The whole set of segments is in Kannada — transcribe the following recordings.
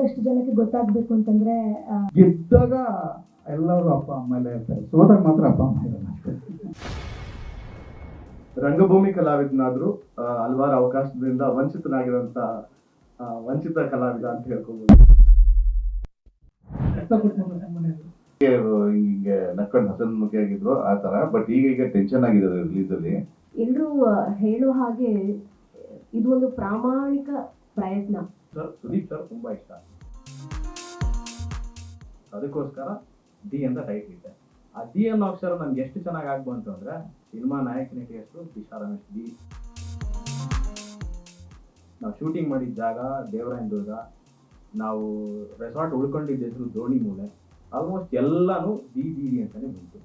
ಒಂದಷ್ಟು ಜನಕ್ಕೆ ಗೊತ್ತಾಗ್ಬೇಕು ಅಂತಂದ್ರೆ ಗೆದ್ದಾಗ ಎಲ್ಲರೂ ಅಪ್ಪ ಅಮ್ಮ ಎಲ್ಲ ಇರ್ತಾರೆ. ಸೋತಾಗ ಮಾತ್ರ ಅಪ್ಪ ಅಮ್ಮ ಇರಲ್ಲ ರಂಗಭೂಮಿ ಕಲಾವಿದನಾದ್ರು ಹಲವಾರು ಅವಕಾಶದಿಂದ ವಂಚಿತನಾಗಿರುವಂತ ವಂಚಿತ ಕಲಾವಿದ ಅಂತ ಹೇಳ್ಕೊಬೋದು. ಹಿಂಗೆ ನಕ್ಕೊಂಡು ಹಸನ್ಮುಖಿ ಆಗಿದ್ರು ಆ ತರ ಬಟ್ ಈಗ ಈಗ ಟೆನ್ಷನ್ ಆಗಿದ್ದಾರೆ ರಿಲೀಸ್ ಅಲ್ಲಿ. ಎಲ್ರೂ ಆ, ಹೇಳೋ ಹಾಗೆ ಇದು ಒಂದು ಪ್ರಾಮಾಣಿಕ ಪ್ರಯತ್ನ. ಸರ್ ಸುದೀಪ್ ಸರ್ ತುಂಬ ಇಷ್ಟ. ಅದಕ್ಕೋಸ್ಕರ ಡಿ ಅಂತ ಟೈಟ್ ಇದೆ ಆ ಡಿ ಅನ್ನೋ ಅಕ್ಷರ ನನ್ಗೆ ಎಷ್ಟು ಚೆನ್ನಾಗಿ ಆಗ್ಬಂತು ಅಂದ್ರೆ ಸಿನಿಮಾ ನಾಯಕನಿಗೆ ಹೆಸರು ದಿಶಾ ರಮೇಶ್ ಡಿ ನಾವು ಶೂಟಿಂಗ್ ಮಾಡಿದ ಜಾಗ ದೇವರಾಯನ ದುರ್ಗ ನಾವು ರೆಸಾರ್ಟ್ ಉಳ್ಕೊಂಡಿದ್ದ ಹೆಸರು ದೋಣಿ ಮೂಲೆ. ಆಲ್ಮೋಸ್ಟ್ ಎಲ್ಲಾನು ಡಿ ಡಿ ಡಿ ಅಂತಾನೆ ಬಂತು.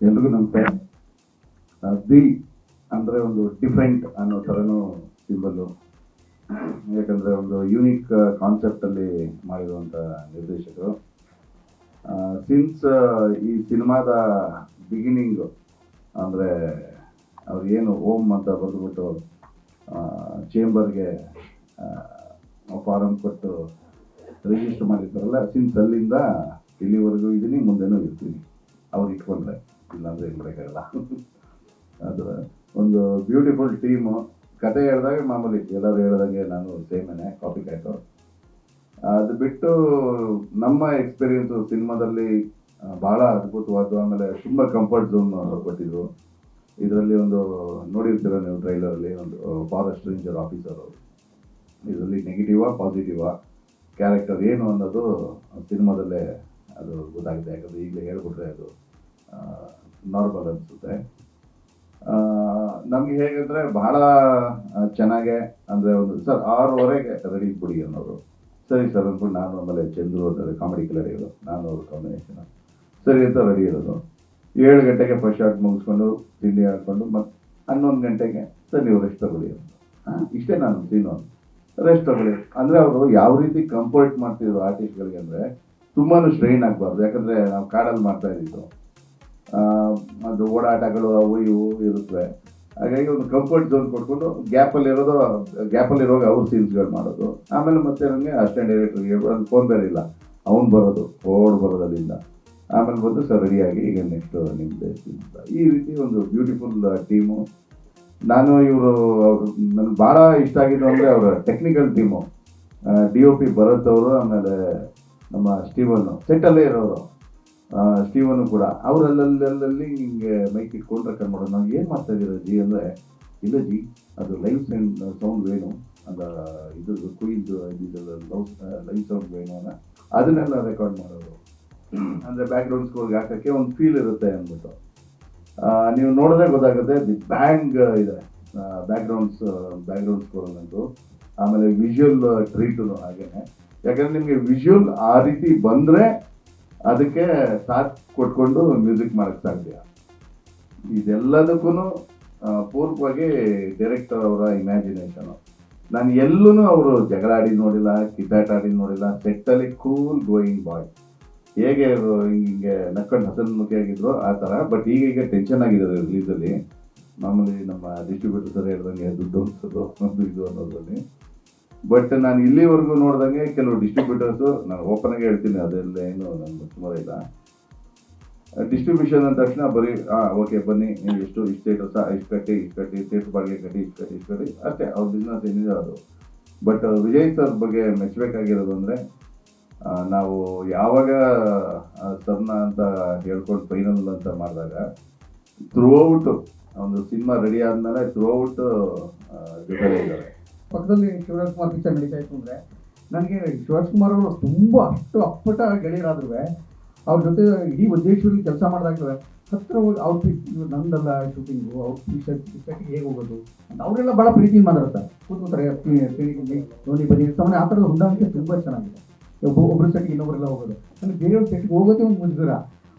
ಎಲ್ರಿಗೂ ನಮಸ್ತೆ. ದಿ ಅಂದ್ರೆ ಒಂದು ಡಿಫ್ರೆಂಟ್ ಅನ್ನೋ ಥರನೂ ಸಿಂಬಲ್ಲು ಯಾಕಂದ್ರೆ ಒಂದು ಯೂನಿಕ್ ಕಾನ್ಸೆಪ್ಟ್ ಅಲ್ಲಿ ಮಾಡಿರುವಂತ ನಿರ್ದೇಶಕರು. ಸಿನ್ಸ್ ಈ ಸಿನಿಮಾದ ಬಿಗಿನಿಂಗ್ ಅಂದರೆ ಅವ್ರು ಏನು ಓಮ್ ಅಂತ ಬರೆದ್ಬಿಟ್ಟು ಚೇಂಬರ್ಗೆ ಫಾರಮ್ ಕೊಟ್ಟು ರಿಜಿಸ್ಟರ್ ಮಾಡಿರ್ತಾರಲ್ಲ ಸಿನ್ಸ್ ಅಲ್ಲಿಂದ ಇಲ್ಲಿವರೆಗೂ ಇದ್ದೀನಿ ಮುಂದೆನೂ ಇರ್ತೀನಿ. ಅವ್ರು ಇಟ್ಕೊಂಡ್ರೆ, ಇಲ್ಲಾಂದ್ರೆ ಏನು ಮಾಡೋಕ್ಕಾಗಲ್ಲ ಅದು ಒಂದು ಬ್ಯೂಟಿಫುಲ್ ಟೀಮು ಕತೆ ಹೇಳಿದಾಗ ಮಾಮೂಲಿ ಎಲ್ಲರೂ ಹೇಳ್ದಂಗೆ ನಾನು ಸೇಮೇನೆ ಕಾಪಿ ಕ್ಯಾಟು ಅದು ಬಿಟ್ಟು ನಮ್ಮ ಎಕ್ಸ್ಪೀರಿಯನ್ಸು ಸಿನಿಮಾದಲ್ಲಿ ಭಾಳ ಅದ್ಭುತವಾದ್ದು. ಆಮೇಲೆ ತುಂಬ ಕಂಫರ್ಟ್ ಝೋನ್ ಕೊಟ್ಟಿದ್ರು. ಇದರಲ್ಲಿ ಒಂದು ನೋಡಿರ್ತೀರ ನೀವು ಟ್ರೈಲರಲ್ಲಿ ಒಂದು ಫಾರೆಸ್ಟ್ ರೇಂಜರ್ ಆಫೀಸರು ಇದರಲ್ಲಿ ನೆಗೆಟಿವಾ ಪಾಸಿಟಿವಾ ಕ್ಯಾರೆಕ್ಟರ್ ಏನು ಅನ್ನೋದು ಸಿನಿಮಾದಲ್ಲೇ ಅದು ಗೊತ್ತಾಗುತ್ತೆ. ಯಾಕಂದರೆ ಈಗಲೇ ಹೇಳ್ಬಿಟ್ರೆ ಅದು ನಾರ್ಮಲ್ ಅನಿಸುತ್ತೆ. ನಮ್ಗೆ ಹೇಗಂದ್ರೆ ಬಹಳ ಚೆನ್ನಾಗೆ ಅಂದರೆ ಒಂದು, ಸರ್, ಆರೂವರೆಗೆ ರೆಡಿ ಬಿಡಿ ಅನ್ನೋರು. ಸರಿ, ಸರ್, ಅಂದ್ಬಿಟ್ಟು ನಾನು ಆಮೇಲೆ ಚಂದ್ರು ಅಂತಾರೆ ಕಾಮಿಡಿ ಕಲರಿಗಳು ನಾನು ಅವ್ರ ಕಾಂಬಿನೇಷನ್ ಸರಿ ಅಂತ ರೆಡಿ ಇರೋದು. ಏಳು ಗಂಟೆಗೆ ಫಸ್ಟ್ ಶಾರ್ಟ್ ಮುಗಿಸ್ಕೊಂಡು, ತಿಂಡಿ ಹಾಕ್ಕೊಂಡು ಮತ್ತೆ ಹನ್ನೊಂದು ಗಂಟೆಗೆ ಸರ್, ನೀವು ರೆಸ್ಟ್ ತಗೊಳ್ಳಿ ಅಂತ. ಇಷ್ಟೇ ನಾನು ಸೀನು ರೆಸ್ಟ್ ತಗೊಳ್ಳಿ. ಅಂದರೆ ಅವರು ಯಾವ ರೀತಿ ಕಂಫರ್ಟ್ ಮಾಡ್ತಿದ್ರು ಆರ್ಟಿಸ್ಟ್ಗಳಿಗೆ ಅಂದರೆ ತುಂಬಾ ಸ್ಟ್ರೈನ್ ಆಗಬಾರ್ದು. ಯಾಕಂದರೆ ನಾವು ಕಾಡಲ್ಲಿ ಮಾಡ್ತಾ ಇದ್ದಿದ್ದು. ಅದು ಓಡಾಟಗಳು ಅವು ಇವು ಇರುತ್ತವೆ. ಹಾಗಾಗಿ ಒಂದು ಕಂಫರ್ಟ್ ಝೋನ್ ಕೊಟ್ಕೊಂಡು ಗ್ಯಾಪಲ್ಲಿ ಇರೋದು ಗ್ಯಾಪಲ್ಲಿ ಇರುವಾಗ ಅವ್ರ ಸೀನ್ಸ್ಗಳು ಮಾಡೋದು. ಆಮೇಲೆ ಮತ್ತೆ ನನಗೆ ಅಸ್ಟೆಂಟ್ ಡೈರೆಕ್ಟರ್ಗೆ ಹೇಳ್ಬೋದು ಫೋನ್ ಬೇರೆ ಇಲ್ಲ ಅವ್ನು ಬರೋದು ಓಡ್ ಬರೋದು ಅಲ್ಲಿಂದ. ಆಮೇಲೆ ಬಂದು ಸರ್ ರೆಡಿಯಾಗಿ ಈಗ ನೆಕ್ಸ್ಟ್ ನಿಮ್ಮದೇ ಅಂತ. ಈ ರೀತಿ ಒಂದು ಬ್ಯೂಟಿಫುಲ್ ಟೀಮು ನಾನು ಇವರು ನನಗೆ ಭಾಳ ಇಷ್ಟ ಆಗಿದ್ದು ಅಂದರೆ ಅವರ technical team D O P Bharath ಅವರು, ಆಮೇಲೆ ನಮ್ಮ ಸ್ಟೀವನ್ನು ಸೆಟ್ಟಲ್ಲೇ ಇರೋರು. ಸ್ಟೀವನು ಕೂಡ. ಅವರಲ್ಲಲ್ಲಿ ಹಿಂಗೆ ಮೈಕ್ ಇಟ್ಕೊಂಡು ರೆಕಾರ್ಡ್ ಮಾಡೋದು. ನಾವು ಏನು ಮಾಡ್ತಾ ಇದ್ದೀರ ಜಿ ಅಂದರೆ, ಇಲ್ಲ ಜಿ, ಅದು ಲೈವ್ ಸೌಂಡ್ ಸೌಂಡ್ ವೇಣು. ಅದ ಇದು ಕುಯ್ದು ಲವ್ ಲೈವ್ ಸೌಂಡ್ ವೇಣು ಅನ್ನ ಅದನ್ನೆಲ್ಲ ರೆಕಾರ್ಡ್ ಮಾಡೋದು. ಅಂದರೆ ಬ್ಯಾಕ್ಗ್ರೌಂಡ್ ಸ್ಕೋರ್ಗೆ ಹಾಕೋಕ್ಕೆ ಒಂದು ಫೀಲ್ ಇರುತ್ತೆ ಅಂದ್ಬಿಟ್ಟು. ನೀವು ನೋಡಿದ್ರೆ ಗೊತ್ತಾಗುತ್ತೆ ದಿ ಬ್ಯಾಂಗ್ ಇದೆ. ಬ್ಯಾಕ್ಗ್ರೌಂಡ್ಸ್ ಬ್ಯಾಕ್ಗ್ರೌಂಡ್ ಸ್ಕೋರಲ್ಲಂತೂ ಆಮೇಲೆ ವಿಜುವಲ್ ಟ್ರೀಟು ಹಾಗೇನೆ. ಯಾಕಂದ್ರೆ ನಿಮಗೆ ವಿಜುವಲ್ ಆ ರೀತಿ ಬಂದರೆ ಅದಕ್ಕೆ ಸಾಥ್ ಕೊಟ್ಕೊಂಡು ಮ್ಯೂಸಿಕ್ ಮಾಡಕ್ಕೆ ಸಾಧ್ಯ ಇದೆಲ್ಲದಕ್ಕೂ ಪೂರ್ವವಾಗಿ ಡೈರೆಕ್ಟರ್ ಅವರ ಇಮ್ಯಾಜಿನೇಷನು ನಾನು ಎಲ್ಲೂ ಅವರು ಜಗಳ ಆಡಿದ್ದು ನೋಡಿಲ್ಲ ಕಿತ್ತಾಟ ಆಡಿದ್ದು ನೋಡಿಲ್ಲ ಸೆಟ್ಟಲ್ಲಿ ಕೂಲ್ ಗೋಯಿಂಗ್ ಬಾಯ್ ಹೇಗೆ ಹಿಂಗೆ ನಕ್ಕೊಂಡು ಹಸನ್ಮುಖಿ ಆಗಿದ್ರು, ಆ ಥರ. ಬಟ್ ಈಗ ಈಗ ಟೆನ್ಷನ್ ಆಗಿದ್ದಾರೆ ರಿಲೀಸಲ್ಲಿ ಮಾಮೂಲಿ ನಮ್ಮ ಡಿಸ್ಟ್ರಿಬ್ಯೂಟರ್ ಸರ್ ಹೇಳ್ದಂಗೆ ದುಡ್ಡು ಇದು ಅನ್ನೋದ್ರಲ್ಲಿ. ಬಟ್ ನಾನು ಇಲ್ಲಿವರೆಗೂ ನೋಡಿದಂಗೆ ಕೆಲವು ಡಿಸ್ಟ್ರಿಬ್ಯೂಟರ್ಸು ನಾನು ಓಪನ್ ಆಗಿ ಹೇಳ್ತೀನಿ, ಅದೆಲ್ಲ ಏನು ನನ್ಗೆ ಸುಮಾರು ಇಲ್ಲ. ಡಿಸ್ಟ್ರಿಬ್ಯೂಷನ್ ಅಂದ ತಕ್ಷಣ ಬರೀ ಹಾಂ ಓಕೆ ಬನ್ನಿ, ನೀವು ಎಷ್ಟು, ಇಷ್ಟು ಥಿಯೇಟರ್ಸ ಇಷ್ಟು ಕಟ್ಟಿ ಇಷ್ಟು ಕಟ್ಟಿ ಥಿಯೇಟರ್ ಬಾಡಿಗೆ ಕಟ್ಟಿ, ಇಷ್ಟು ಕಟ್ಟಿ ಇಷ್ಟು ಕಟ್ಟಿ. ಅಷ್ಟೇ, ಅವ್ರ ಬಿಸ್ನೆಸ್ ಏನಿದೆ ಅದು. ಬಟ್ ವಿಜಯ್ ಸರ್ ಬಗ್ಗೆ ಮೆಚ್ಚಬೇಕಾಗಿರೋದು ಅಂದರೆ ನಾವು ಯಾವಾಗ ಸರ್ನ ಅಂತ ಹೇಳ್ಕೊಂಡು ಫೈನಲ್ ಅಂತ ಮಾಡಿದಾಗ ಥ್ರೂ ಔಟ್ ಒಂದು ಸಿನಿಮಾ ರೆಡಿ ಆದಮೇಲೆ ಥ್ರೂ ಔಟ್ ಜೊತೆ ಇದ್ದಾರೆ. ಪಕ್ಕದಲ್ಲಿ ಶಿವರಾಜ್ ಕುಮಾರ್ ಪಿಕ್ಚರ್ ನಡೀತಾ ಇತ್ತು ಅಂದರೆ, ನನಗೆ ಶಿವರಾಜ್ ಕುಮಾರ್ ಅವರು ತುಂಬ ಅಷ್ಟು ಅಪ್ಪಟ ಗೆಳೆಯರಾದ್ರೂ ಅವ್ರ ಜೊತೆ ಇಡೀ ಉದ್ದೇಶದಲ್ಲಿ ಕೆಲಸ ಮಾಡಿದಾಗಲೂ ಹತ್ರ ಹೋಗಿ ಅವ್ರ ಪಿಕ್ ನಂದಲ್ಲ ಶೂಟಿಂಗು ಅವ್ರ ಪಿಕ್ಚರ್ ಪಿಕ್ಚರ್ಗೆ ಹೇಗೆ ಹೋಗೋದು ಅವರೆಲ್ಲ ಭಾಳ ಪ್ರೀತಿಯಿಂದ ಮಾತಾಡ್ತಾರೆ. ಕೂತ್ಕೊತಾರೆ ನೋಡಿ ಬನ್ನಿ ಸಾಮಾನ್ಯ ಆ ಥರದ ಹೊಂದಾಣಿಕೆ ತುಂಬ ಚೆನ್ನಾಗಿದೆ. ಒಬ್ಬ ಒಬ್ಬರು ಸೆಟ್ಗೆ ಇನ್ನೊಬ್ಬರೆಲ್ಲ ಹೋಗೋದು. ನನಗೆ ಬೇರೆಯವ್ರ ಸೆಟ್ಗೆ ಹೋಗೋದೇ ಒಂದು ಮುಜುಗರ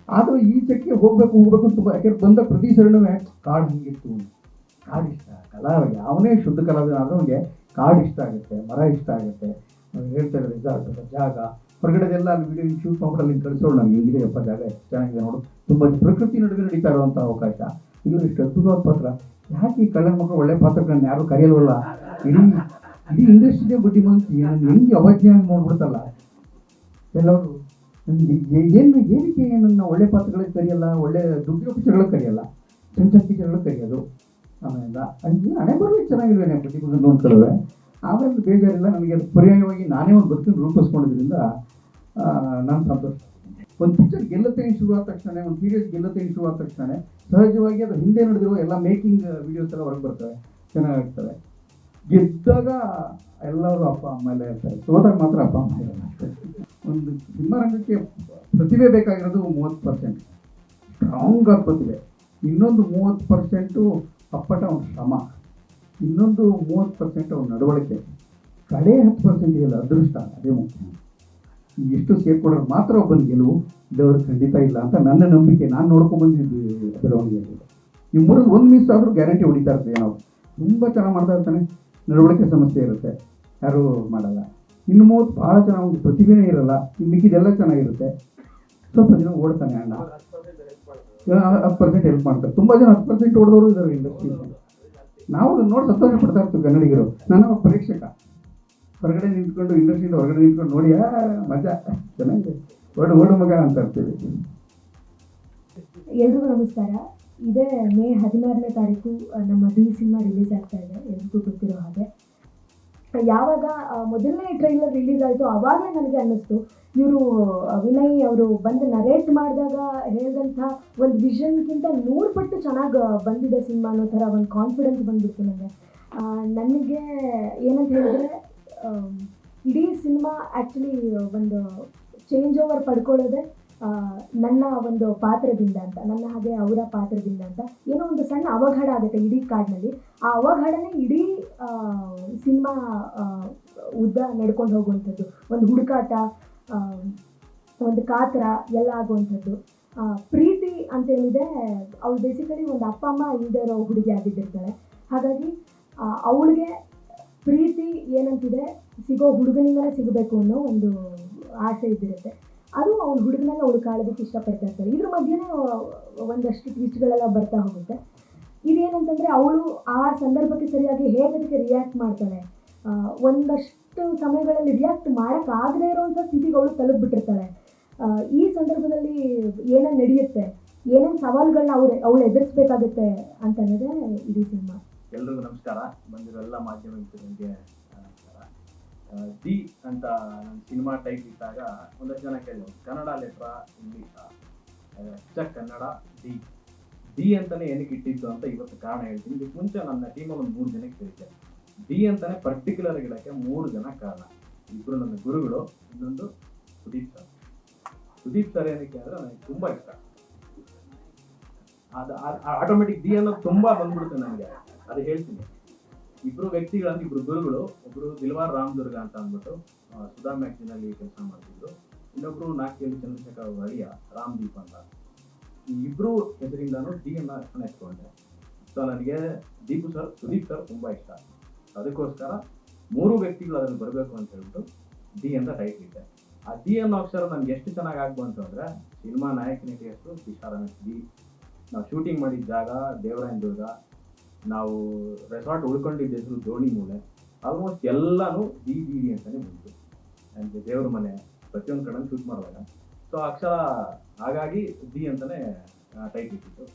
ಆದರೂ ಈ ಸೆಟ್ಗೆ ಹೋಗಬೇಕು ಹೋಗಬೇಕು ತುಂಬ, ಯಾಕೆಂದ್ರೆ ಬಂದ ಪ್ರತಿ ಸರಣವೇ ಕಾಡು ಹಿಂಗಿತ್ತು. ಕಾಡು ಇಷ್ಟ ಅವನೇ ಯಾವನೇ ಶುದ್ಧ ಕಲಾವಿದ ಆದ್ರೆ ಕಾಡು ಇಷ್ಟ ಆಗುತ್ತೆ, ಮರ ಇಷ್ಟ ಆಗುತ್ತೆ. ಹೇಳ್ತಾ ಇರೋದು ರೆಸಾರ್ಟ್ ಜಾಗ. ಹೊರಗಡೆದೆಲ್ಲ ಅಲ್ಲಿ ವಿಡಿಯೋ ಶೂಟ್ ಮಾಡ್ಬಿಟ್ಟು ಅಲ್ಲಿ ಕಳಿಸೋಣ ನಮಗೆ ಹಿಂಗಿದೆ ಯಪ್ಪ ಜಾಗ, ಎಷ್ಟು ಚೆನ್ನಾಗಿದೆ ನೋಡು. ತುಂಬ ಪ್ರಕೃತಿ ನಡುವೆ ನಡೀತಾ ಇರುವಂಥ ಅವಕಾಶ. ಇದು ಇಷ್ಟು ಅದ್ಭುತವಾದ ಪಾತ್ರ. ಯಾಕೆ ಈ ಕಳ್ಳನ ಮಕ್ಕಳು ಒಳ್ಳೆ ಪಾತ್ರಗಳನ್ನ ಯಾರು ಕರೆಯಲ್ವಲ್ಲ? ಇಡೀ ಇಡೀ ಇಂಡಸ್ಟ್ರಿನೇ ಬಡ್ಡಿ ಮುಗಿಸಿ ನಾನು ಹೆಂಗೆ ಅವಜ್ಞೆ ನೋಡ್ಬಿಡ್ತಲ್ಲ ನನಗೆ ಏನು, ಏನಕ್ಕೆ ನನ್ನ ಒಳ್ಳೆ ಪಾತ್ರಗಳಿಗೆ ಕರೆಯಲ್ಲ, ಒಳ್ಳೆ ದುಡ್ಡಿನ ಪಿಕ್ಚರ್ಗಳಿಗೆ ಕರೆಯಲ್ಲ? ಪಿಕ್ಚರ್ಗಳಿಗೆ ಕರೆಯೋದು ಆಮೇಲೆ ಹಂಗೆ ಹಣೆ ಚೆನ್ನಾಗಿಲ್ವೇನೆ ಬಡ್ಡಿ ಮುಂದೆ ಅಂದ್ಕೊಳ್ಳುವೆ ಆಮೇಲೆ ಬೇಜಾರಿಲ್ಲ ನನಗೆ ಅದು ಪರ್ಯಾಯವಾಗಿ ನಾನೇ ಒಂದು ಬದುಕನ್ನು ರೂಪಿಸ್ಕೊಂಡಿದ್ರಿಂದ ನಾನು ಸಂತೋಷ. ಒಂದು ಪಿಕ್ಚರ್ ಶುರು ಆದ ತಕ್ಷಣ ಒಂದು ಸೀರಿಯಸ್ ಶುರು ಆದ ತಕ್ಷಣ ಸಹಜವಾಗಿ ಅದು ಹಿಂದೆ ನಡೆದಿರುವ ಎಲ್ಲ ಮೇಕಿಂಗ್ ವೀಡಿಯೋಸ್ ಎಲ್ಲ ಹೊರಗೆ ಬರ್ತವೆ. ಚೆನ್ನಾಗಿರ್ತವೆ. ಗೆದ್ದಾಗ ಎಲ್ಲರೂ ಅಪ್ಪ, ಅಮ್ಮ ಎಲ್ಲ ಇರ್ತಾರೆ. ಸೋದಾಗ ಮಾತ್ರ ಅಪ್ಪ, ಅಮ್ಮ ಇರಲ್ಲ ಒಂದು ಸಿನಿಮಾ ರಂಗಕ್ಕೆ ಪ್ರತಿಭೆ ಬೇಕಾಗಿರೋದು ಮೂವತ್ತು ಪರ್ಸೆಂಟ್ ಸ್ಟ್ರಾಂಗ್ ಆಗಿ ಪ್ರತಿಭೆ. ಇನ್ನೊಂದು ಮೂವತ್ತು ಪರ್ಸೆಂಟು ಅಪ್ಪಟ ಒಂದು ಶ್ರಮ. ಇನ್ನೊಂದು ಮೂವತ್ತು ಪರ್ಸೆಂಟ್ ಅವ್ನ ನಡವಳಿಕೆ. ಕಡೆ ಹತ್ತು ಪರ್ಸೆಂಟ್ ಇಲ್ಲ ಅದೃಷ್ಟ, ಅದೇ ಮುಖ್ಯ. ಇಷ್ಟು ಸೇರ್ಕೊಂಡ್ರೆ ಮಾತ್ರ ಒಬ್ಬನ ಗೆಲುವು. ದೇವರು ಖಂಡಿತ ಇಲ್ಲ ಅಂತ ನನ್ನ ನಂಬಿಕೆ. ನಾನು ನೋಡ್ಕೊಂಡ್ಬಂದಿದ್ದು ಬಂದಿದ್ದು ಬೆಳವಣಿಗೆ ಆಗಿದೆ ಈ ಮೂರಲ್ಲಿ ಒಂದು ಮಿಸ್ ಆದರೂ ಗ್ಯಾರಂಟಿ ಹೊಡಿತಾ ಇರ್ತೇವೆ ನಾವು ತುಂಬ ಚೆನ್ನಾಗಿ ಮಾಡ್ತಾ ಇರ್ತಾನೆ. ನಡವಳಿಕೆ ಸಮಸ್ಯೆ ಇರುತ್ತೆ. ಯಾರೂ ಮಾಡಲ್ಲ. ಇನ್ನು ಮೂವತ್ತು ಭಾಳ ಚೆನ್ನಾಗಿ ಒಂದು ಪ್ರತಿಭೆನೇ ಇರಲ್ಲ. ಇನ್ನು ಮಿಕ್ಕಿದೆಲ್ಲ ಚೆನ್ನಾಗಿರುತ್ತೆ. ಸ್ವಲ್ಪ ದಿನ ಓಡ್ತಾನೆ ಅಣ್ಣ. ಹತ್ತು ಪರ್ಸೆಂಟ್ ಹೆಲ್ಪ್ ಮಾಡ್ತಾರೆ. ತುಂಬ ಜನ ಹತ್ತು ಪರ್ಸೆಂಟ್ ಹೊಡೆದವರು ಇದ್ದಾರೆ ಇಂಡಸ್ಟ್ರಿ ನಾವು ಅದನ್ನ ನೋಡಿ ಸಂತೋಷ ಪಡ್ತಾ ಇರ್ತೀವಿ ಕನ್ನಡಿಗರು ನಾನು ಪ್ರೇಕ್ಷಕ. ಹೊರಗಡೆ ನಿಂತ್ಕೊಂಡು ಇಂಡಸ್ಟ್ರಿಯಿಂದ ಹೊರಗಡೆ ನಿಂತ್ಕೊಂಡು ನೋಡಿ ಮಜಾ. ಚೆನ್ನಾಗಿದೆ. ಓಡು ಓಡು ಮಗ ಅಂತ ಇರ್ತೀವಿ ಎಲ್ರಿಗೂ ನಮಸ್ಕಾರ. ಇದೇ ಮೇ ಹದಿನಾರನೇ ತಾರೀಕು ನಮ್ಮ ಡಿ ಸಿನಿಮಾ ರಿಲೀಸ್ ಆಗ್ತಾ ಇದೆ. ಎಲ್ರಿಗೂ ಗೊತ್ತಿರೋ ಹಾಗೆ. ಯಾವಾಗ ಮೊದಲನೇ ಟ್ರೈಲರ್ ರಿಲೀಸ್ ಆಯಿತು ಆವಾಗಲೇ ನನಗೆ ಅನ್ನಿಸ್ತು. ಇವರು ವಿನಯ್ ಅವರು ಬಂದು ನರೇಟ್ ಮಾಡಿದಾಗ ಹೇಳಿದಂಥ ಒಂದು ವಿಷನ್ಗಿಂತ ನೂರು ಪಟ್ಟು ಚೆನ್ನಾಗಿ ಬಂದಿದೆ ಸಿನಿಮಾ ಅನ್ನೋ ಥರ ಒಂದು ಕಾನ್ಫಿಡೆನ್ಸ್ ಬಂದ್ಬಿಡ್ತು ನನಗೆ ನನಗೆ ಏನಂತ ಹೇಳಿದ್ರೆ ಇಡೀ ಸಿನಿಮಾ ಆ್ಯಕ್ಚುಲಿ ಒಂದು ಚೇಂಜ್ ಓವರ್ ಪಡ್ಕೊಳ್ಳೋದೆ ನನ್ನ ಒಂದು ಪಾತ್ರದಿಂದ ಅಂತ, ನನ್ನ ಹಾಗೆ ಅವರ ಪಾತ್ರದಿಂದ ಅಂತ. ಏನೋ ಒಂದು ಸಣ್ಣ ಅವಘಡ ಆಗುತ್ತೆ ಇಡೀ ಕಾಡಿನಲ್ಲಿ. ಆ ಅವಘಡನೇ ಇಡೀ ಸಿನಿಮಾ ಉದ್ದ ನಡ್ಕೊಂಡು ಹೋಗುವಂಥದ್ದು. ಒಂದು ಹುಡುಕಾಟ ಒಂದು ಕಾತರ ಎಲ್ಲ ಆಗುವಂಥದ್ದು. ಪ್ರೀತಿ ಪ್ರೀತಿ ಅಂತೇನಿದೆ ಅವಳು ಬೇಸಿಕಲಿ ಒಂದು ಅಪ್ಪ ಅಮ್ಮ ಇಲ್ಲದೆ ಇರೋ ಹುಡುಗಿ ಆಗಿದ್ದಿರ್ತಾಳೆ. ಹಾಗಾಗಿ ಅವಳಿಗೆ ಪ್ರೀತಿ ಏನಂತಿದೆ ಸಿಗೋ ಹುಡುಗನಿಂದಲೇ ಸಿಗಬೇಕು ಅನ್ನೋ ಒಂದು ಆಸೆ ಇದ್ದಿರುತ್ತೆ. ಅದು ಅವ್ನ ಹುಡುಗನಲ್ಲಿ ಅವಳು ಕಾಳೋದಕ್ಕೆ ಇಷ್ಟಪಡ್ತಾ ಇರ್ತಾರೆ. ಇದ್ರ ಮಧ್ಯೆನೇ ಒಂದಷ್ಟು ಟ್ವಿಸ್ಟ್ಗಳೆಲ್ಲ ಬರ್ತಾ ಹೋಗುತ್ತೆ. ಇದೇನಂತಂದರೆ ಅವಳು ಆ ಸಂದರ್ಭಕ್ಕೆ ಸರಿಯಾಗಿ ಹೇಗೆ ಅದಕ್ಕೆ ರಿಯಾಕ್ಟ್ ಮಾಡ್ತಾಳೆ? ಆ, ಒಂದಷ್ಟು ಸಮಯಗಳಲ್ಲಿ ರಿಯಾಕ್ಟ್ ಮಾಡೋಕ್ಕಾಗದೇ ಇರೋವಂಥ ಸ್ಥಿತಿಗಳು ತಲುಪಿಬಿಟ್ಟಿರ್ತಾರೆ ಈ ಸಂದರ್ಭದಲ್ಲಿ ಏನೇನು ನಡೆಯುತ್ತೆ? ಏನೇನು ಸವಾಲುಗಳನ್ನ ಅವ್ರು ಅವಳು ಎದುರಿಸ್ಬೇಕಾಗುತ್ತೆ ಅಂತ ಅನ್ನೋದೇ ಇಡೀ ಸಿನಿಮಾ. ಎಲ್ರಿಗೂ ನಮಸ್ಕಾರ. ಬಂದಿರೋ ಎಲ್ಲ ಮಾಧ್ಯಮ ಮಿತ್ರರಿಗೆ ಡಿ ಅಂತ ನನ್ನ ಸಿನಿಮಾ ಟೈಪ್ ಇದ್ದಾಗ ಒಂದಷ್ಟು ಜನ ಕೇಳಿದ್ರು. ಕನ್ನಡ ಲೆಟ್ರ, ಇಂಗ್ಲೀಷಾ? ಅಚ್ಚ ಕನ್ನಡ ಡಿ ಡಿ ಅಂತಲೇ ಏನಕ್ಕೆ ಇಟ್ಟಿದ್ದು ಅಂತ ಇವತ್ತು ಕಾರಣ ಹೇಳ್ತೀನಿ. ಇದಕ್ಕೆ ಮುಂಚೆ ನನ್ನ ಟೀಮಲ್ಲಿ ಒಂದು ಮೂರು ಜನಕ್ಕೆ ಕೇಳಿದ್ದೆ. ಡಿ ಅಂತಾನೆ ಪರ್ಟಿಕ್ಯುಲರ್ ಗಿಡಕ್ಕೆ ಮೂರು ಜನ ಕಾರಣ. ಇಬ್ಬರು ನನ್ನ ಗುರುಗಳು, ಇನ್ನೊಂದು ಸುದೀಪ್ ಸರ್. ಸುದೀಪ್ ಸರ್ ಏನಕ್ಕೆ ಅಂದ್ರೆ ನನಗೆ ತುಂಬಾ ಇಷ್ಟ. ಅದು ಆಟೋಮೆಟಿಕ್ ಡಿ ಅನ್ನೋದು ತುಂಬಾ ಬಂದ್ಬಿಡುತ್ತೆ ನನಗೆ. ಅದು ಹೇಳ್ತೀನಿ. ಇಬ್ರು ವ್ಯಕ್ತಿಗಳಂತ ಇಬ್ರು ಗುರುಗಳು, ಒಬ್ರು ದಿಲ್ವಾರ್ ರಾಮದುರ್ಗ ಅಂತ ಅಂದ್ಬಿಟ್ಟು ಸುಧಾ ಮ್ಯಾಗ್ಜಿನಲ್ಲಿ ಕೆಲಸ ಮಾಡ್ತಿದ್ರು. ಇನ್ನೊಬ್ರು ನಾಲ್ಕೇಳಿ ಚಂದ್ರಶೇಖರ್ ಅಳಿಯ, ರಾಮದೀಪ್ ಅಂತ. ಈ ಇಬ್ರು ಹೆಸರಿಂದಾನು ಡಿ ಅನ್ನ ನೆಚ್ಕೊಂಡೆ ಸೊ ನನಗೆ ದೀಪು ಸರ್, ಸುದೀಪ್ ಸರ್ ತುಂಬಾ ಇಷ್ಟ. ಅದಕ್ಕೋಸ್ಕರ ಮೂರು ವ್ಯಕ್ತಿಗಳು ಅದನ್ನು ಬರಬೇಕು ಅಂತ ಹೇಳ್ಬಿಟ್ಟು ಡಿ ಅಂತ ಟೈಟ್ ಇದ್ದೆ ಆ ಡಿ ಅನ್ನೋ ಅಕ್ಷರ ನಮ್ಗೆ ಎಷ್ಟು ಚೆನ್ನಾಗಿ ಆಗ್ಬಂತು ಅಂದ್ರೆ, ಸಿನಿಮಾ ನಾಯಕನಿಗೆ ಎಷ್ಟು ಕಿಶಾ ಡಿ ನಾವು ಶೂಟಿಂಗ್ ಮಾಡಿದ ಜಾಗ ದೇವರಾಯನ ದುರ್ಗ ನಾವು ರೆಸಾರ್ಟ್ ಉಳ್ಕೊಂಡಿದ್ದ ಹೆಸರು ದೋಣಿ ಮೂಲೆ ಆಲ್ಮೋಸ್ಟ್ ಎಲ್ಲಾನು ಡಿ ಡಿ ಡಿ ಅಂತಾನೆ ಬಂತು. ಅಂದ್ರೆ ದೇವ್ರ ಮನೆ, ಪ್ರತಿಯೊಂದು ಕಡೆ ಶೂಟ್ ಮಾಡುವಾಗ. ಸೊ ಅಕ್ಷರ ಹಾಗಾಗಿ ಡಿ ಅಂತಾನೆ ಟೈಪ್ ಇಟ್ಟಿತ್ತು.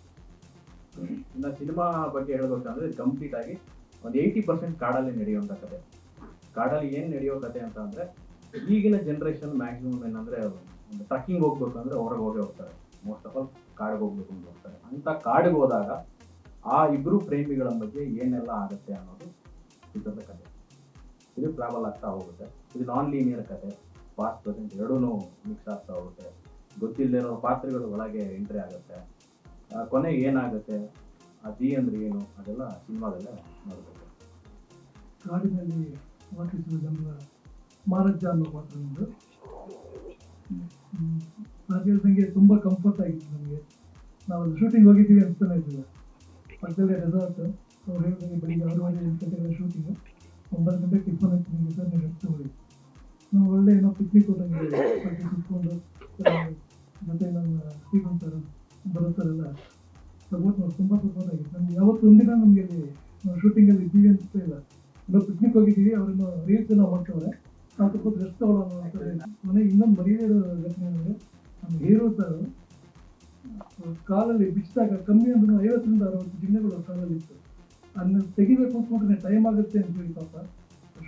ಇನ್ನು ಸಿನಿಮಾ ಬಗ್ಗೆ ಹೇಳ್ಬೇಕಂದ್ರೆ ಕಂಪ್ಲೀಟ್ ಆಗಿ ಒಂದು ಏಯ್ಟಿ ಪರ್ಸೆಂಟ್ ಕಾಡಲ್ಲಿ ನಡೆಯುವಂಥ ಕತೆ. ಕಾಡಲ್ಲಿ ಏನು ನಡೆಯೋ ಕತೆ ಅಂತ ಅಂದ್ರೆ, ಈಗಿನ ಜನ್ರೇಷನ್ ಮ್ಯಾಕ್ಸಿಮಮ್ ಏನಂದ್ರೆ, ಒಂದು ಟ್ರಕ್ಕಿಂಗ್ ಹೋಗ್ಬೇಕು ಅಂದ್ರೆ ಹೊರಗೆ ಹೋಗೇ ಹೋಗ್ತಾರೆ. ಮೋಸ್ಟ್ ಆಫ್ ಆಲ್ ಕಾಡಿಗೆ ಹೋಗ್ಬೇಕು ಅಂತ ಹೋಗ್ತಾರೆ. ಅಂತ ಕಾಡಿಗೆ ಹೋದಾಗ ಆ ಇಬ್ರು ಪ್ರೇಮಿಗಳ ಬಗ್ಗೆ ಏನೆಲ್ಲ ಆಗುತ್ತೆ ಅನ್ನೋದು ಇದರ ಕತೆ. ಇದು ಟ್ರಾವೆಲ್ ಆಗ್ತಾ ಹೋಗುತ್ತೆ. ಇದು ನಾನ್ ಲೀನಿಯರ್ ಕತೆ. ಪಾಸ್ಟ್ ಪ್ರೆಸೆಂಟ್ ಎರಡೂ ಮಿಕ್ಸ್ ಆಗ್ತಾ ಹೋಗುತ್ತೆ. ಗೊತ್ತಿಲ್ಲದೆ ಇರೋ ಪಾತ್ರಗಳು ಒಳಗೆ ಎಂಟ್ರಿ ಆಗುತ್ತೆ. ಕೊನೆಗೆ ಏನಾಗುತ್ತೆ? ದಿ ಅಂದ್ರೆ ಏನು? ಅದೆಲ್ಲ ಸಿನಿಮಾದಲ್ಲೇ ನೋಡಬೇಕು. ಕಾಡಿನಲ್ಲಿ ವಾಸಿಸುವ ಜನರ ಮಾರಜ್ಜ ಅನ್ನೋ ಪಾತ್ರ ಒಂದು ನಾನು ಹೇಳ್ದಂಗೆ ತುಂಬ ಕಂಫರ್ಟ್ ಆಗಿತ್ತು ನಮಗೆ. ನಾವು ಶೂಟಿಂಗ್ ಹೋಗಿದ್ದೀವಿ ಅನ್ಸ್ತಾನೆ ಇದ್ದಿಲ್ಲ. ಪಕ್ಕದಲ್ಲೇ ರೆಸಾರ್ಟ್ ಅವ್ರು ಹೇಳಿದಂಗೆ ಬೆಳಿಗ್ಗೆ ಆರೂವರೆ ಎಂಟು ಗಂಟೆಗಳ ಶೂಟಿಂಗ್ ಒಂಬತ್ತು ಗಂಟೆ ಟಿಫನ್ ಹಾಕ್ತೀನಿ ಸರ್ ನೀವು ರೆಸ್ಟ್ ಹೋಗಿ ನಾವು ಒಳ್ಳೆ ಏನೋ ಪಿಕ್ನಿಕ್ ಹೋದಂಗೆ ಕುತ್ಕೊಂಡು ಜೊತೆ ನಮ್ಮ ಸರ್ ಬರೋ ಥರ ಎಲ್ಲ ಸಪೋರ್ಟ್ ಮಾಡಿ ತುಂಬ ಸಪೋರ್ಟ್ ಆಗಿತ್ತು ನಮ್ಗೆ ಯಾವತ್ತು ಒಂದಿನ ನಮಗೆ ಅಲ್ಲಿ ಶೂಟಿಂಗಲ್ಲಿ ಇದ್ದೀವಿ ಅನಿಸ್ತಾ ಇಲ್ಲ. ನಾವು ಪಿಕ್ನಿಕ್ ಹೋಗಿದ್ದೀವಿ ಅವರನ್ನು ರೀಲ್ಸ್ ಎಲ್ಲ ಮಾಡ್ತವ್ರೆ. ನಾವು ಸ್ವಲ್ಪ ರೆಸ್ಟ್ ತಗೊಳ್ಳೋಣ ಅಂತ ಮನೆ ಇನ್ನೊಂದು ಮರೆಯದೇ ಘಟನೆ ಅಂದರೆ ನಮ್ಮ ಹೀರೋ ಸರ್ ಕಾಲಲ್ಲಿ ಬಿಚ್ಚಿದಾಗ ಕಮ್ಮಿ ಅಂದ್ರೆ ಐವತ್ತರಿಂದ ಅರವತ್ತು ಕಾಲಲ್ಲಿತ್ತು ಕಾಲಲ್ಲಿ ಇತ್ತು. ಅದನ್ನ ತೆಗಿಬೇಕು ಅಂದ್ಕೊಂಡ್ರೆ ಟೈಮ್ ಆಗುತ್ತೆ ಅಂತ ಹೇಳಿ ಪಾಪ.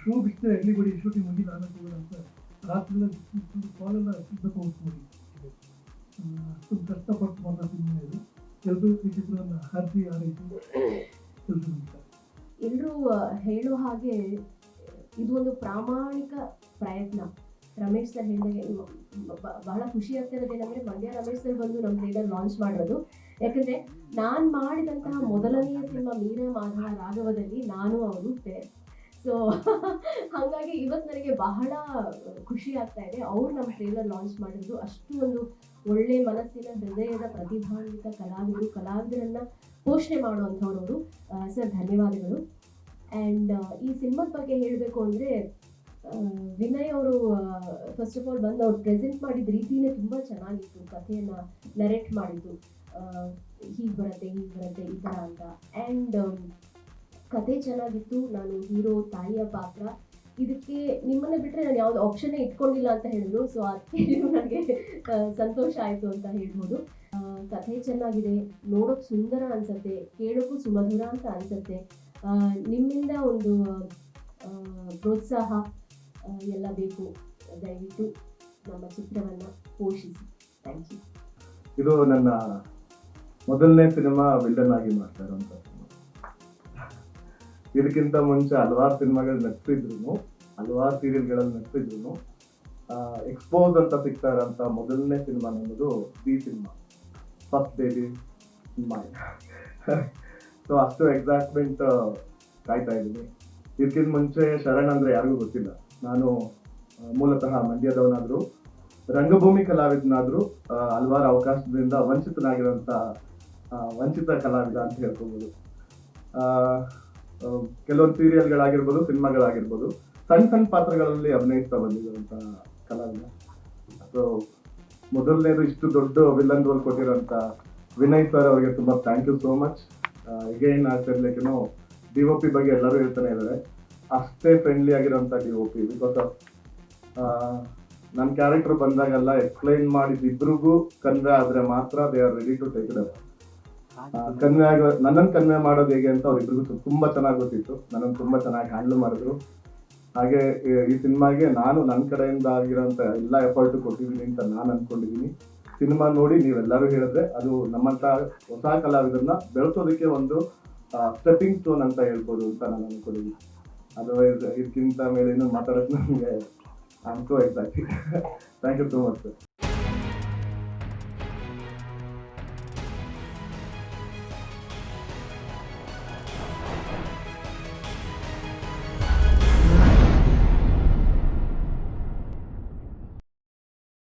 ಶೂ ಬಿಚ್ಚಿದ್ರೆ ಎಲ್ಲಿ ಬಿಡಿ ಶೂಟಿಂಗ್ ಮುಗಿದ ಅನ್ನೋದು ಅಂತ ರಾತ್ರಿ ಕಾಲೆಲ್ಲ ಸಿದ್ಧಕ್ಕೆ ಅಷ್ಟೊಂದು ಕಷ್ಟಪಟ್ಟು ಇದು ಎಲ್ಲರೂ ಹೇಳುವ ಎಲ್ಲರೂ ಹೇಳೋ ಹಾಗೆ ಇದು ಒಂದು ಪ್ರಾಮಾಣಿಕ ಪ್ರಯತ್ನ. ರಮೇಶ್ ಸರ್ ಹೇಳಿದಾಗೆ ಬ- ಬಹಳ ಖುಷಿ ಆಗ್ತಿರೋದು ಏನಂದ್ರೆ ಮಂಡ್ಯ ರಮೇಶ್ ಸರ್ ಬಂದು ನಮ್ಮ ಥಿಯೇಟರ್ ಲಾಂಚ್ ಮಾಡಿರೋದು. ಯಾಕಂದ್ರೆ ನಾನು ಮಾಡಿದಂತಹ ಮೊದಲನೆಯ ಸಿನಿಮಾ ಮೀರಾ ಮಾಧವ ರಾಘವದಲ್ಲಿ ನಾನು ಅವರು ಸೊ ಹಾಗಾಗಿ ಇವತ್ತು ನನಗೆ ಬಹಳ ಖುಷಿ ಆಗ್ತಾ ಇದೆ. ಅವ್ರು ನಮ್ಮ ಟ್ರೇಲರ್ ಲಾಂಚ್ ಮಾಡಿದ್ರು ಅಷ್ಟು ಒಂದು ಒಳ್ಳೆ ಮನಸ್ಸಿನ ಹೃದಯದ ಪ್ರತಿಭಾನ್ವಿತ ಕಲಾವಿದರು, ಕಲಾವಿದರನ್ನ ಪೋಷಣೆ ಮಾಡುವಂಥವ್ರವರು ಸರ್ ಧನ್ಯವಾದಗಳು. ಆ್ಯಂಡ್ ಈ ಸಿನಿಮಾದ ಬಗ್ಗೆ ಹೇಳಬೇಕು ಅಂದರೆ ವಿನಯ್ ಅವರು ಫಸ್ಟ್ ಆಫ್ ಆಲ್ ಬಂದು ಅವ್ರು ಪ್ರೆಸೆಂಟ್ ಮಾಡಿದ ರೀತಿಯೇ ತುಂಬ ಚೆನ್ನಾಗಿತ್ತು, ಕಥೆಯನ್ನು ನರೇಟ್ ಮಾಡಿದ್ದು. ಹೀಗೆ ಬರುತ್ತೆ ಹೀಗೆ ಬರುತ್ತೆ, ಈ ಥರ ಅಂತ. ಆ್ಯಂಡ್ ಕತೆ ಚೆನ್ನಾಗಿತ್ತು. ನಾನು ಹೀರೋ ತಾಯಿಯ ಪಾತ್ರ ಇದಕ್ಕೆ ನಿಮ್ಮನ್ನ ಬಿಟ್ಟರೆ ನಾನು ಯಾವ್ದು ಆಪ್ಷನ್ನೇ ಇಟ್ಕೊಂಡಿಲ್ಲ ಅಂತ ಹೇಳಿದ್ರು. ಸೊ ಅದಕ್ಕೆ ನನಗೆ ಸಂತೋಷ ಆಯಿತು ಅಂತ ಹೇಳ್ಬೋದು. ಕಥೆ ಚೆನ್ನಾಗಿದೆ, ನೋಡೋಕೆ ಸುಂದರ ಅನ್ಸತ್ತೆ, ಕೇಳೋಕ್ಕೂ ಸುಮಧುರ ಅಂತ ಅನ್ಸತ್ತೆ. ನಿಮ್ಮಿಂದ ಒಂದು ಪ್ರೋತ್ಸಾಹ ಎಲ್ಲ ಬೇಕು. ದಯವಿಟ್ಟು ನಮ್ಮ ಚಿತ್ರವನ್ನು ಪೋಷಿಸಿ. ಥ್ಯಾಂಕ್ ಯು ಇದು ನನ್ನ ಮೊದಲನೇ ಸಿನಿಮಾ ವಿಲ್ಲನ್ ಆಗಿ ಮಾಡ್ತಾ ಇರುವಂತ ಇದಕ್ಕಿಂತ ಮುಂಚೆ ಹಲವಾರು ಸಿನಿಮಾಗಳು ನಟಿಸಿದ್ರು ಹಲವಾರು ಸೀರಿಯಲ್ಗಳಲ್ಲಿ ನಟಿಸಿದ್ರು ಎಕ್ಸ್ಪೋಸ್ ಅಂತ ಸಿಗ್ತಾ ಇರೋಂಥ ಮೊದಲನೇ ಸಿನಿಮಾ ನಮ್ಮದು B cinema first daily my so ಅಷ್ಟು ಎಕ್ಸಾಕ್ಟ್ಮೆಂಟ್ ಕಾಯ್ತಾ ಇದ್ದೀನಿ. ಇದಕ್ಕಿಂತ ಮುಂಚೆ ಶರಣ್ ಅಂದ್ರೆ ಯಾರಿಗೂ ಗೊತ್ತಿಲ್ಲ. ನಾನು ಮೂಲತಃ ಮಂಡ್ಯದವನಾದ್ರು, ರಂಗಭೂಮಿ ಕಲಾವಿದನಾದ್ರು ಹಲವಾರು ಅವಕಾಶದಿಂದ ವಂಚಿತನಾಗಿರೋಂಥ ವಂಚಿತ ಕಲಾವಿದ ಅಂತ ಹೇಳ್ಕೊಬೋದು. ಕೆಲವೊಂದು ಸೀರಿಯಲ್ಗಳಾಗಿರ್ಬೋದು ಸಿನಿಮಾಗಳಾಗಿರ್ಬೋದು. ಸಣ್ಣ ಸಣ್ಣ ಪಾತ್ರಗಳಲ್ಲಿ ಅಭಿನಯಿಸ್ತಾ ಬಂದಿರುವಂತ ಕಲಾವಿದ. ಸೊ ಮೊದಲನೇದು ಇಷ್ಟು ದೊಡ್ಡ ವಿಲನ್ ರೋಲ್ ಕೊಟ್ಟಿರುವಂತ ವಿನಯ್ ಸರ್ ಅವರಿಗೆ ತುಂಬಾ thank you so much again ಆಗ್ತಿರ್ಲಿಕ್ಕೇನು D O P ಬಗ್ಗೆ ಎಲ್ಲರೂ ಹೇಳ್ತಾನೆ ಇದ್ದಾರೆ. ಅಷ್ಟೇ ಫ್ರೆಂಡ್ಲಿ ಆಗಿರುವಂತ D O P because of ನನ್ನ ಕ್ಯಾರೆಕ್ಟರ್ ಬಂದಾಗೆಲ್ಲ ಎಕ್ಸ್ಪ್ಲೈನ್ ಮಾಡಿದ ಇಬ್ರಿಗೂ ಕನ್ವೆ ಆದ್ರೆ ಮಾತ್ರ they are ready to take it convey ಆಗ ನನ್ನನ್ನು ಕನ್ವೆ ಮಾಡೋದು ಹೇಗೆ ಅಂತ ಅವ್ರಿಬ್ರಿಗೂ ತುಂಬಾ ಚೆನ್ನಾಗಿ ಗೊತ್ತಿತ್ತು. ನನ್ನನ್ನು ತುಂಬಾ ಚೆನ್ನಾಗಿ ಹ್ಯಾಂಡಲ್ ಮಾಡಿದ್ರು. ಹಾಗೆ, ಈ- ಸಿನಿಮಾಗೆ ನಾನು ನನ್ನ ಕಡೆಯಿಂದ ಆಗಿರೋಂಥ ಎಲ್ಲ ಎಫರ್ಟ್ ಕೊಟ್ಟಿದ್ದೀನಿ ಅಂತ ನಾನು ಅನ್ಕೊಂಡಿದ್ದೀನಿ ಸಿನಿಮಾ ನೋಡಿ ನೀವೆಲ್ಲರೂ ಹೇಳಿದ್ರೆ ಅದು ನಮ್ಮಂತ ಹೊಸ ಕಲಾವಿದರನ್ನ ಬೆಳೆಸೋದಕ್ಕೆ ಒಂದು ಸ್ಟೆಪ್ಪಿಂಗ್ ಸ್ಟೋನ್ ಅಂತ ಹೇಳ್ಬೋದು ಅಂತ ನಾನು ಅನ್ಕೊಂಡಿದ್ದೀನಿ ಅದರ್ವೈಸ್ ಇದಕ್ಕಿಂತ ಮೇಲೆ ಇನ್ನೂ ಮಾತಾಡೋದು ನನಗೆ I am thank you so much sir